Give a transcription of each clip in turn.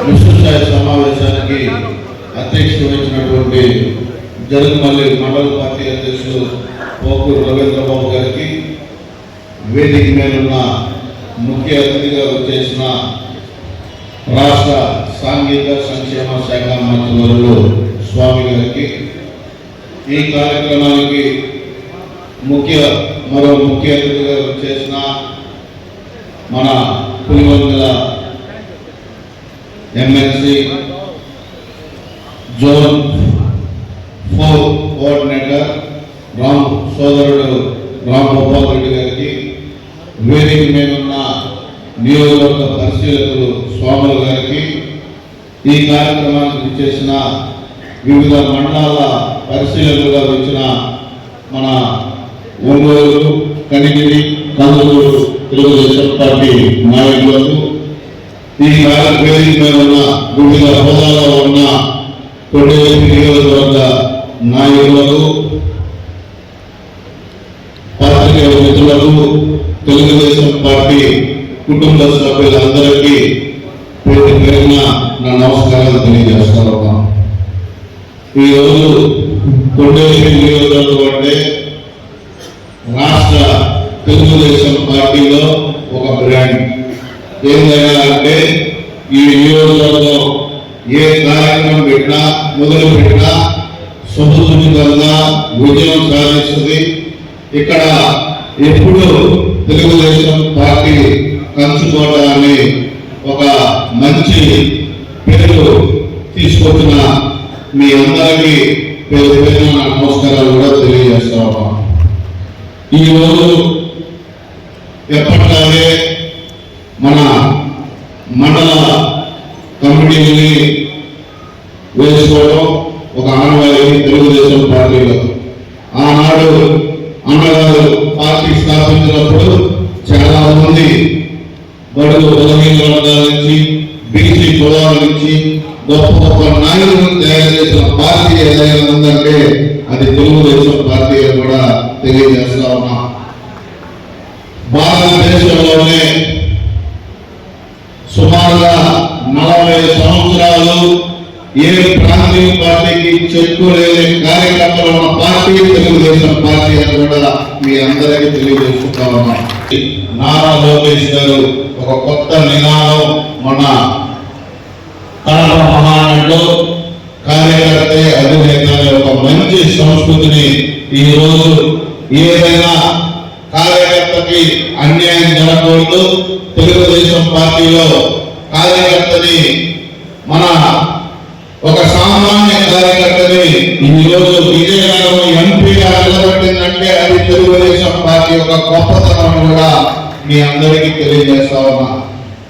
విశ్వస్థాయి సమావేశానికి అధ్యక్షత వహించినటువంటి జగన్మల్లి మండల పార్టీ అధ్యక్షులు పోకూరు రవీంద్రబాబు గారికి వేదిక మీదున్న ముఖ్య అతిథిగా వచ్చేసిన రాష్ట్ర సాంఘిక సంక్షేమ శాఖ మంత్రివర్యులు స్వామి గారికి ఈ కార్యక్రమానికి ముఖ్య మరో ముఖ్య అతిథిగా వచ్చేసిన మన Pulivendula MLC zone four coordinator Ram సోదరుడు రామ్ గోపాల్ రెడ్డి గారికి వేదిక మీద ఉన్న నియోజకవర్గ పరిశీలకులు స్వాములు గారికి ఈ కార్యక్రమానికి చేసిన వివిధ మండలాల పరిశీలకులుగా వచ్చిన మన ఒంగోలు కనిగిరి కందుకూరు తెలుగుదేశం పార్టీ నాయకులకు ఈ వేదిక మీద ఉన్న వివిధ హోదాలో ఉన్న కొన్నివైపు నియోజకవర్గ నాయకులకు పార్టీ మిత్రులకు తెలుగుదేశం పార్టీ కుటుంబ సభ్యులందరికీ పేరు పేరున నా నమస్కారాలు తెలియజేస్తా ఉన్నాను. ఈరోజు కొండేపీ నియోజకవర్గం అంటే రాష్ట్ర తెలుగుదేశం పార్టీలో ఒక బ్రాండ్. ఏం అంటే ఈ నియోజకవర్గంలో ఏ కార్యక్రమం పెట్టినా మొదలు పెట్టినా శుభసూచితంగా విజయం సాధిస్తుంది. ఇక్కడ ఎప్పుడు తెలుగుదేశం పార్టీ కంచుకోవటాన్ని ఒక మంచి పేరు తీసుకొచ్చిన మీ అందరికీ పేరు పేరు నమస్కారాలు కూడా తెలియజేస్తా ఉన్నాను. ఈ ఎప్పటిలాగే మన మండల కమిటీని వేసుకోవడం ఒక ఆనవాయి తెలుగుదేశం పార్టీలో ఆనాడు అన్నగారు పార్టీ స్థాపించినప్పుడు చాలా మంది బడుగు బలహీన వర్గాల నుంచి బీసీ కులాల నుంచి గొప్ప గొప్ప నాయకులను తయారు చేసిన పార్టీ ఏదైనా ఉందంటే అది తెలుగుదేశం పార్టీ అని కూడా తెలియజేస్తా ఉన్నా. భారతదేశంలోనే సుమారుగా నలభై సంవత్సరాలు ఏ ప్రాంతీయ పార్టీకి చెక్కులేని కార్యకర్తలు ఉన్న పార్టీ తెలుగుదేశం పార్టీ అని కూడా మీ అందరికీ తెలియజేసుకుంటా ఉన్నా. నారా లోకేష్ గారు ఒక కొత్త నినాదం మన కడప మహానాడులో కార్యకర్త అధినేత ఒక మంచి సంస్కృతిని ఈ రోజు ఏదైనా కార్యకర్తకి అన్యాయం జరగకూడదు. తెలుగుదేశం పార్టీలో కార్యకర్తని మన ఒక సామాన్య కార్యకర్తని ఈ రోజు విజయనగరం ఎంపీగా నిలబెట్టిందంటే అది తెలుగుదేశం పార్టీ యొక్క గొప్పతనం కూడా మీ అందరికీ తెలియజేస్తా ఉన్నా.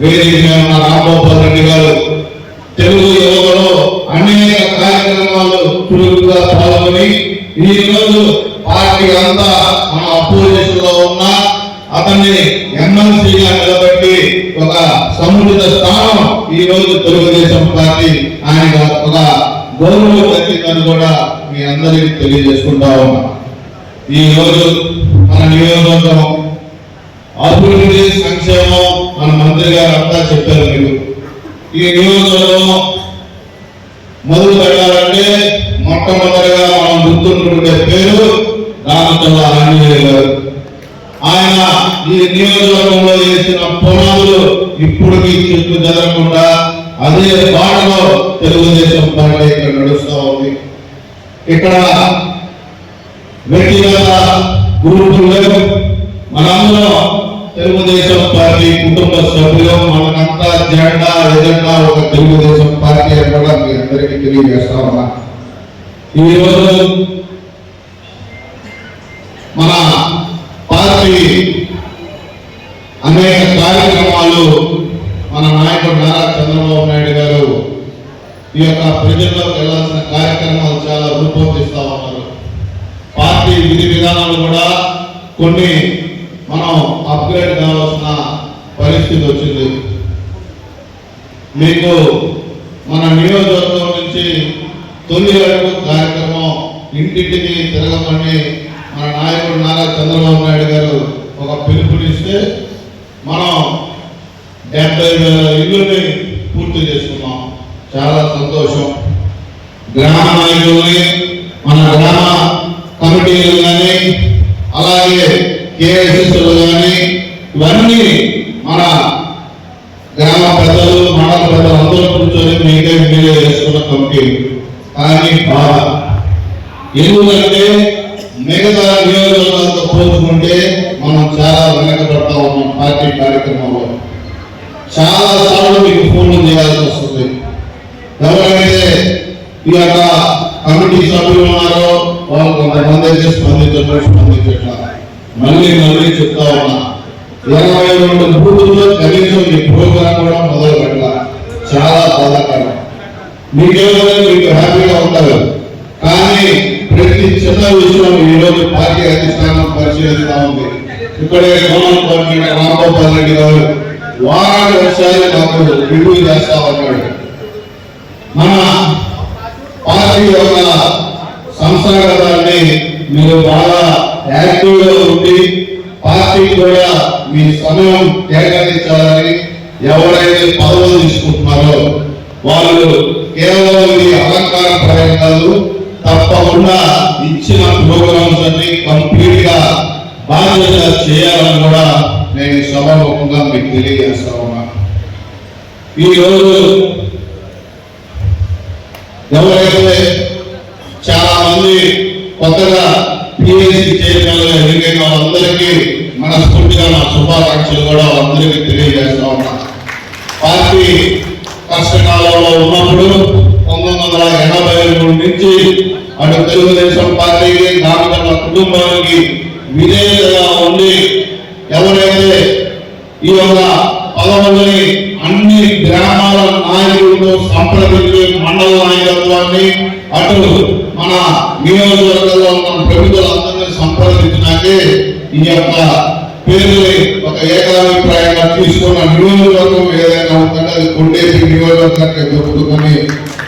వేదిక మీద ఉన్న రాంగోపాల్ రెడ్డి గారు తెలుగు యువకులు అనేక కార్యక్రమాలు చురుకుగా పాల్గొని ఈ రోజు పార్టీ అంతా మన అపోజిషన్ లో ఉన్నా అతన్ని ఎమ్మెల్సీగా నిలబెట్టి ఒక సముచిత స్థానం ఈ రోజు తెలుగుదేశం పార్టీ ఆయన ఒక గౌరవం దక్కిందని కూడా మీ అందరికీ తెలియజేసుకుంటా ఉన్నా. ఈ రోజు మన నియోజకవర్గం అభివృద్ధి సంక్షేమం మన మంత్రి గారు అంతా చెప్పారు మీరు. ఈ నియోజకవర్గం మొదలు పెట్టాలంటే మొట్టమొదటిగా మనం గుర్తుంటుండే పేరు రామచంద్ర ఆంజనేయ గారు. ఆయన ఈ నియోజకవర్గంలో చేసిన పునాదులు ఇప్పటికీ చెట్టు జరగకుండా అదే బాటలో తెలుగుదేశం పార్టీ ఇక్కడ నడుస్తూ ఉంది. ఇక్కడ వ్యక్తిగత గ్రూపులు లేవు. మనందరం తెలుగుదేశం పార్టీ కుటుంబ సభ్యులు. మనకంతా జెండా ఎజెండా ఒక తెలుగుదేశం పార్టీ అని కూడా మీ అందరికీ తెలియజేస్తా ఉన్నా. ఈరోజు పార్టీ అనేక కార్యక్రమాలు మన నాయకుడు నారా చంద్రబాబు నాయుడు గారు ఈ యొక్క ప్రజల్లోకి వెళ్ళాల్సిన కార్యక్రమాలు చాలా రూపొందిస్తా ఉన్నారు. పార్టీ విధి విధానాలు కూడా కొన్ని మనం అప్గ్రేడ్ కావాల్సిన పరిస్థితి వచ్చింది. మీకు మన నియోజకవర్గం నుంచి తొలి అడుగు కార్యక్రమం ఇంటింటికి తిరగమని మన నాయకుడు నారా చంద్రబాబు నాయుడు గారు ఒక పిలుపునిస్తే మనం డెబ్బై వేల ఇల్లుని పూర్తి చేసుకున్నాం. చాలా సంతోషం. గ్రామ నాయకుల్ని మన గ్రామ కమిటీలు కానీ అలాగే కేఎస్ఎస్ కానీ ఇవన్నీ మన గ్రామ పెద్దలు మండల పెద్దలు అందరూ కూర్చొని మీకే మీరే చేసుకున్న కమిటీ కానీ బాధ ఎందుకంటే మిగతా నియోజకవర్గాలతో పోల్చుకుంటే మనం చాలా వెనకబడతా ఉన్నాం పార్టీ కార్యక్రమంలో. చాలా సార్లు మీకు ఫోన్లు చేయాల్సి వస్తుంది. ఎవరైతే ఈ యొక్క కమిటీ సభ్యులు ఉన్నారో వాళ్ళు కొంతమంది అయితే స్పందించడం స్పందించట్ల. మళ్ళీ మళ్ళీ చెప్తా ఉన్నా ఇరవై రెండు బూతుల్లో కనీసం ఈ ప్రోగ్రాం కూడా మొదలు పెట్టాల చాలా బాధాకరం. మీకేమైనా మీకు హ్యాపీగా ఉంటారు. కానీ ప్రతి చిన్న విషయం ఈ రోజు పార్టీ అధిష్టానం పరిశీలిస్తా ఉంది. ఇక్కడే రామగోపాల్ పార్టీ రాంగోపాల్ రెడ్డి గారు వారాలు ఒకసారి మాకు రివ్యూ చేస్తా ఉన్నాడు. మన పార్టీ యొక్క సంస్థాగతాన్ని మీరు బాగా యాక్టివ్గా ఉండి పార్టీ కూడా మీ సమయం కేటాయించాలని ఎవరైతే పదవులు తీసుకుంటున్నారో వాళ్ళు కేవలం మీ అలంకార ప్రయత్నాలు తప్పకుండా ఇచ్చిన ప్రోగ్రామ్స్ అన్ని కంప్లీట్గా బాధ్యత చేయాలని కూడా నేను సభాముఖంగా మీకు తెలియజేస్తా ఉన్నాను ఈ రోజు ఎవరైతే చాలా మంది కొత్తగా పిహెచ్డి చైర్మన్ ఎన్నికైన వాళ్ళందరికీ మనస్ఫూర్తిగా నా శుభాకాంక్షలు కూడా అందరికీ తెలియజేస్తా ఉన్నా పార్టీ కష్టకాలంలో ఉన్నప్పుడు పంతొమ్మిది వందల ఎనభై నుంచి అటు తెలుగుదేశం పార్టీకి నామకరణ కుటుంబానికి విధేయతగా ఉండి ఎవరైతే ఈ యొక్క పదవులని అన్ని గ్రామాల నాయకులతో సంప్రదించి మండల నాయకత్వాన్ని అటు మన నియోజకవర్గంలో ఉన్న ప్రభుత్వాలందరినీ సంప్రదించడానికి ఈ యొక్క పేరుని ఒక ఏకాభిప్రాయంగా తీసుకున్న నియోజకవర్గం ఏదైనా ఉందంటే అది కొండేపి నియోజకవర్గానికి దొరుకుతుందని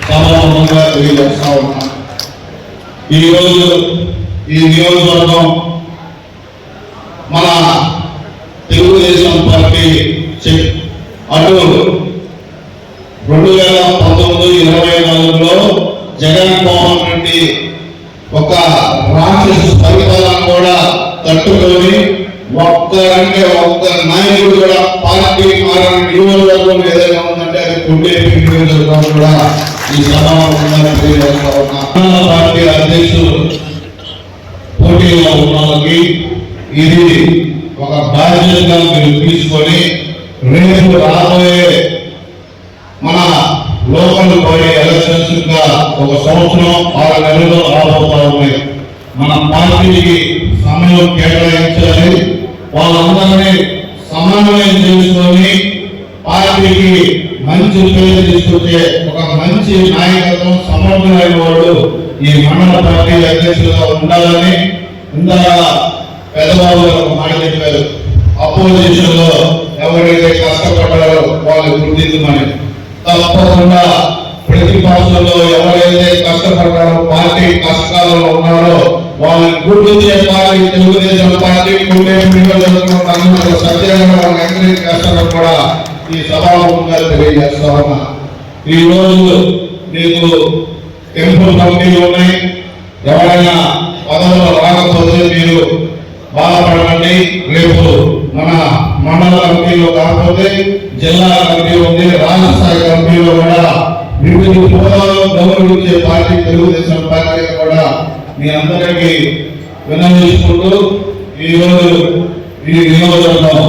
సభాముఖంగా తెలియజేస్తా ఉన్నాను. ఈ రోజు ఈ నియోజకవర్గం మన తెలుగుదేశం పార్టీ చెక్ అటు రెండు వేల పంతొమ్మిది ఇరవై నాలుగులో జగన్మోహన్ రెడ్డి ఒక రాక్షస పరిపాలన కూడా తట్టుకొని ఒక్కరంటే ఒక్క నాయకుడు కూడా పార్టీ మారని నియోజకవర్గం ఏదైనా ఉందంటే అది కుండే కూడా ఈ సమావేశంగా తెలియజేస్తా పార్టీ అధ్యక్షులు పోటీలో ఉన్న వాళ్ళకి ఇది ఒక బాధ్యతగా మీరు తీసుకొని రేపు రాబోయే మన లోకల్ బాడీ ఎలక్షన్స్ ఒక సంవత్సరం ఆరు నెలలు రాబోతా ఉన్నాయి మన పార్టీకి సమయం కేటాయించాలి. వాళ్ళందరినీ సమన్వయం చేసుకొని పార్టీకి మంచి పేరు తీసుకుంటే ఒక మంచి నాయకత్వం సమర్థమైన వాడు ఈ మండల పార్టీ అధ్యక్షులుగా ఉండాలని ఇందాక పెద్దబాబు గారు ఒక మాట చెప్పారు. అపోజిషన్లో ఎవరైతే కష్టపడ్డారో వాళ్ళు గుర్తించమని. తప్పకుండా ప్రతిపక్షంలో ఎవరైతే కష్టపడ్డారో పార్టీ కష్టాలలో ఉన్నారో వాళ్ళని గుర్తించే పార్టీ తెలుగుదేశం పార్టీ కూడా నియోజకవర్గం సత్యంగా వాళ్ళని ఎంకరేజ్ చేస్తారని కూడా ఈ సభాముఖంగా తెలియజేస్తా ఉన్నా ఈ రోజు నీకు టెంపుల్ కమిటీలు ఉన్నాయి. ఎవరైనా పదవులు రాకపోతే మీరు బాధపడకండి. రేపు మన మండల కమిటీలో కాకపోతే జిల్లా కమిటీ ఉంది రాష్ట్ర స్థాయి కమిటీలో కూడా వివిధ హోదాలో గౌరవించే పార్టీ తెలుగుదేశం పార్టీ కూడా మీ అందరికీ విన్నవించుకుంటూ ఈరోజు ఈ నియోజకవర్గం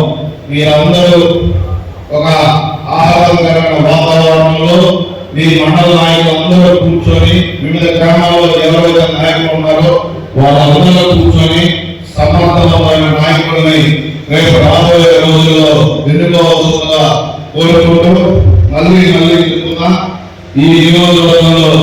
మీరందరూ ఒక ఆహ్లాదకరమైన వాతావరణంలో మీ మండల నాయకులు అందరూ కూర్చొని వివిధ గ్రామాల్లో ఎవరైతే నాయకులు ఉన్నారో వాళ్ళందరూ కూర్చొని సమర్థవంతమైన నాయకులని రేపు రాబోయే రోజుల్లో ఎన్నుకోవాల్సిందిగా కోరుకుంటూ మళ్ళీ మళ్ళీ చెప్తున్నా ఈ నియోజకవర్గంలో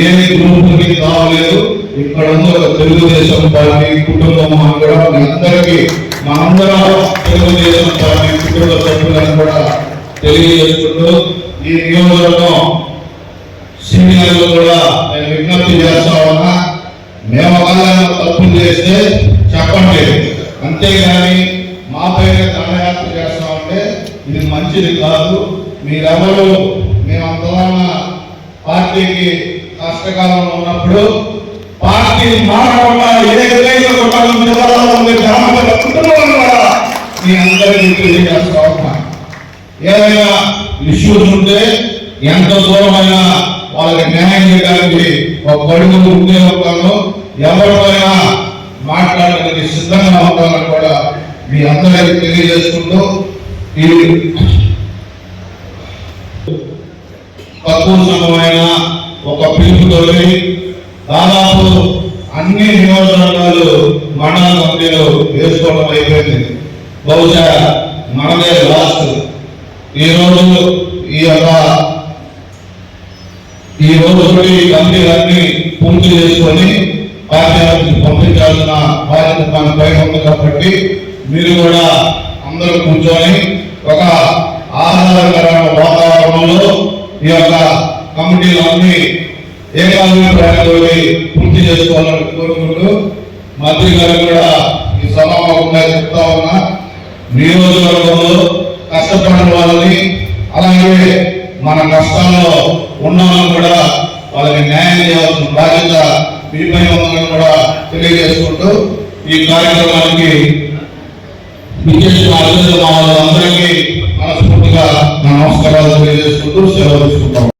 ఏమి గ్రూపులకి కావలేదు ఇక్కడ ఉన్న తెలుగుదేశం పార్టీ కుటుంబం అని కూడా మీ అందరికీ మనందరం తెలుగుదేశం పార్టీ కుటుంబ సభ్యులను కూడా తెలియజేసుకుంటూ ఈ నియోజకవర్గం సీనియర్లు కూడా నేను విజ్ఞప్తి చేస్తా ఉన్నా మేము ఒకవేళ తప్పులు చేస్తే చెప్పండి. అంతేగాని మా పైన దండయాత్ర చేస్తామంటే ఇది మంచిది కాదు. మీరెవరు పార్టీకి కష్టకాలంలో ఉన్నప్పుడు పార్టీ మారకుండా ఏ కుటుంబాలను కూడా మీ అందరికీ తెలియజేస్తా ఉన్నా ఏదైనా ఇష్యూస్ ఉంటే ఎంత దూరమైనా వాళ్ళకి న్యాయం చేయడానికి ఒక పడుగు ఉండే ఉంటాను ఎవరిపైనా మాట్లాడడానికి సిద్ధంగా ఉంటానని కూడా మీ అందరికీ తెలియజేసుకుంటూ ఈ తక్కువ సమయమైన ఒక పిలుపుతో దాదాపు అన్ని నియోజకవర్గాలు మండల కమిటీలు వేసుకోవడం అయిపోయింది. బహుశా మనదే లాస్ట్ ఈ ఈ యొక్క ఈ రోజు నుండి ఈ కమిటీలన్నీ పూర్తి చేసుకొని పార్టీ పంపించాల్సిన బాధ్యత మన పైన ఉంది కాబట్టి మీరు కూడా అందరూ కూర్చొని ఒక ఆహ్లాదకరమైన వాతావరణంలో ఈ యొక్క కమిటీలన్నీ ఏకాభిప్రాయంతో పూర్తి చేసుకోవాలని కోరుకుంటూ మంత్రి గారు కూడా ఈ సమావేశంగా చెప్తా ఉన్నా నియోజకవర్గంలో కష్టపడిన వాళ్ళని అలాగే మన కష్టాల్లో ఉన్న కూడా వాళ్ళకి న్యాయం చేయాల్సిన బాధ్యత మీపై ఉందని కూడా తెలియజేసుకుంటూ ఈ కార్యక్రమానికి విజయ్ అందరికీ మనస్ఫూర్తిగా నా నమస్కారాలు తెలియజేసుకుంటూ సెలవు తీసుకుంటాం.